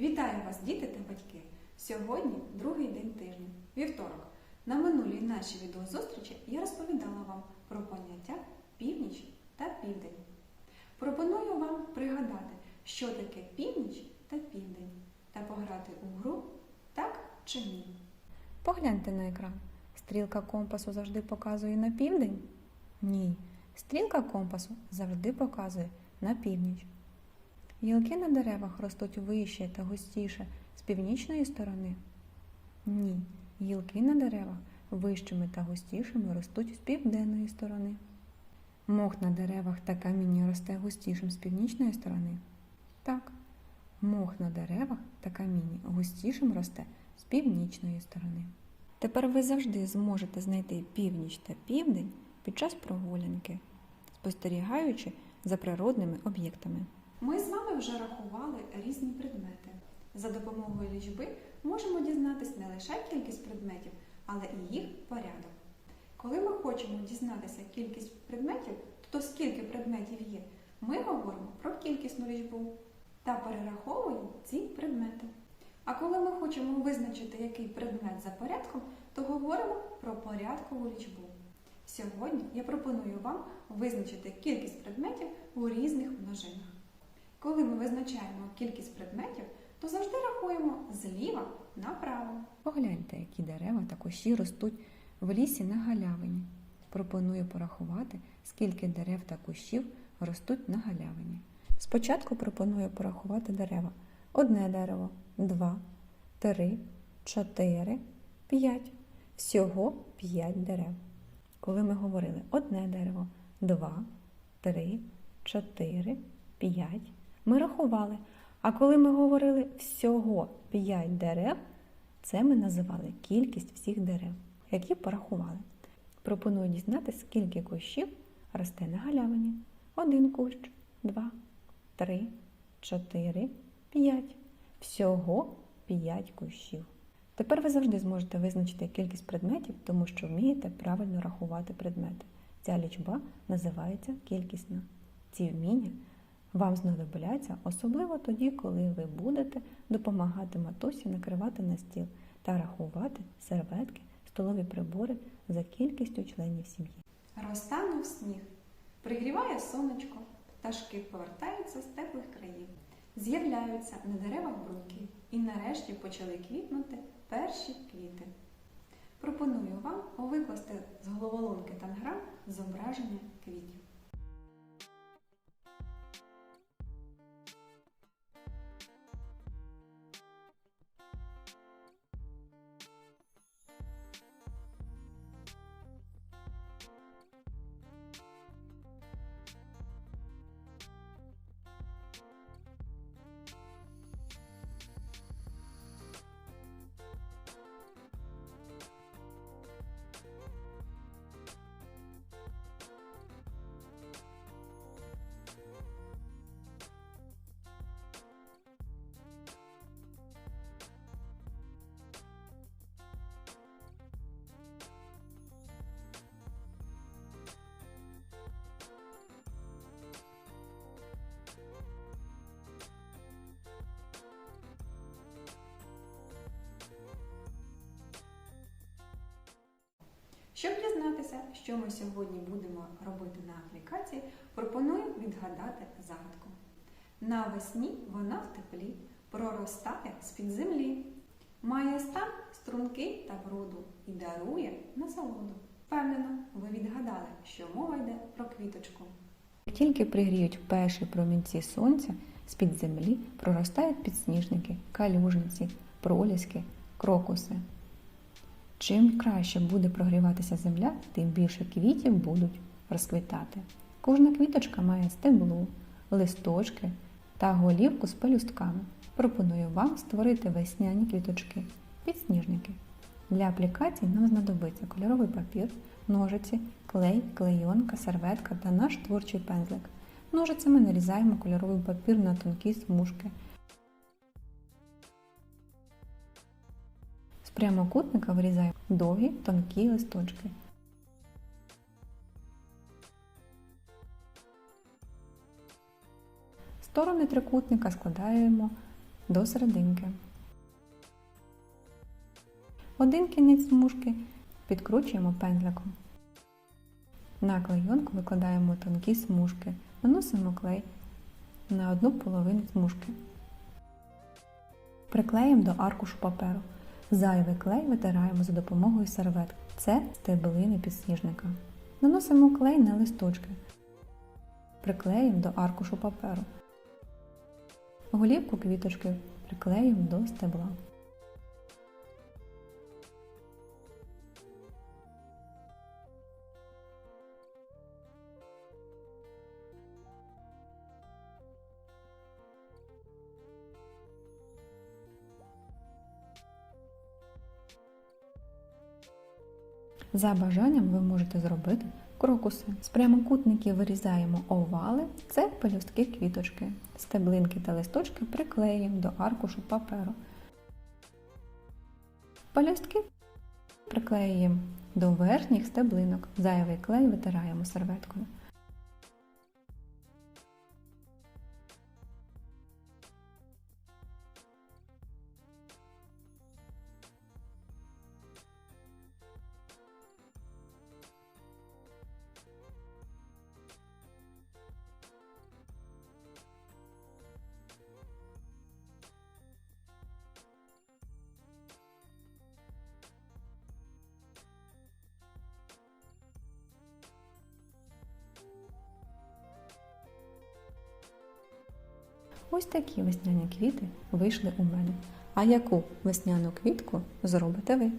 Вітаю вас, діти та батьки! Сьогодні другий день тижня, вівторок. На минулій нашій відеозустрічі я розповідала вам про поняття північ та південь. Пропоную вам пригадати, що таке північ та південь, та пограти у гру так чи ні. Погляньте на екран. Стрілка компасу завжди показує на південь? Ні. Стрілка компасу завжди показує на північ. Гілки на деревах ростуть вище та густіше з північної сторони? Ні. Гілки на деревах вищими та густішими ростуть з південної сторони. Мох на деревах та каміння росте густішим з північної сторони? Так. Мох на деревах та камінні густішим росте з північної сторони. Тепер ви завжди зможете знайти північ та південь під час прогулянки, спостерігаючи за природними об'єктами. Ми з вами вже рахували різні предмети. За допомогою лічби можемо дізнатись не лише кількість предметів, але і їх порядок. Коли ми хочемо дізнатися кількість предметів, то скільки предметів є, ми говоримо про кількісну лічбу та перераховуємо ці предмети. А коли ми хочемо визначити, який предмет за порядком, то говоримо про порядкову лічбу. Сьогодні я пропоную вам визначити кількість предметів у різних множинах. Коли ми визначаємо кількість предметів, то завжди рахуємо зліва направо. Погляньте, які дерева та кущі ростуть в лісі на галявині. Пропоную порахувати, скільки дерев та кущів ростуть на галявині. Спочатку пропоную порахувати дерева. Одне дерево, два, три, чотири, п'ять. Всього п'ять дерев. Коли ми говорили одне дерево, два, три, чотири, п'ять, ми рахували. А коли ми говорили всього п'ять дерев, це ми називали кількість всіх дерев, які порахували. Пропоную дізнатися, скільки кущів росте на галявині. Один кущ, два, три, чотири, п'ять. Всього п'ять кущів. Тепер ви завжди зможете визначити кількість предметів, тому що вмієте правильно рахувати предмети. Ця лічба називається кількісна. Ці вміння вам знадобляться особливо тоді, коли ви будете допомагати матусі накривати на стіл та рахувати серветки, столові прибори за кількістю членів сім'ї. Розтанув сніг, пригріває сонечко, пташки повертаються з теплих країв, з'являються на деревах бруньки і нарешті почали квітнути перші квіти. Пропоную вам викласти з головоломки танграм зображення квітів. Щоб дізнатися, що ми сьогодні будемо робити на аплікації, пропоную відгадати загадку. Навесні вона в теплі, проростає з-під землі, має стан стрункий та бруду і дарує насолоду. Впевнено, ви відгадали, що мова йде про квіточку. Як тільки пригріють перші промінці сонця, з-під землі проростають підсніжники, калюжниці, проліски, крокуси. Чим краще буде прогріватися земля, тим більше квітів будуть розквітати. Кожна квіточка має стебло, листочки та голівку з пелюстками. Пропоную вам створити весняні квіточки, підсніжники. Для аплікацій нам знадобиться кольоровий папір, ножиці, клей, клейонка, серветка та наш творчий пензлик. Ножицями нарізаємо кольоровий папір на тонкі смужки. З прямокутника вирізаємо довгі тонкі листочки. Сторони трикутника складаємо до серединки. Один кінець смужки підкручуємо пензликом. На клейонку викладаємо тонкі смужки, наносимо клей на одну половину смужки. Приклеїмо до аркушу паперу. Зайвий клей витираємо за допомогою серветки. Це стеблини підсніжника. Наносимо клей на листочки. Приклеїмо до аркушу паперу. Голівку квіточки приклеїмо до стебла. За бажанням ви можете зробити крокуси. З прямокутників вирізаємо овали, це пелюстки квіточки. Стеблинки та листочки приклеїмо до аркушу паперу. Пелюстки приклеїмо до верхніх стеблинок. Зайвий клей витираємо серветкою. Ось такі весняні квіти вийшли у мене. А яку весняну квітку зробите ви?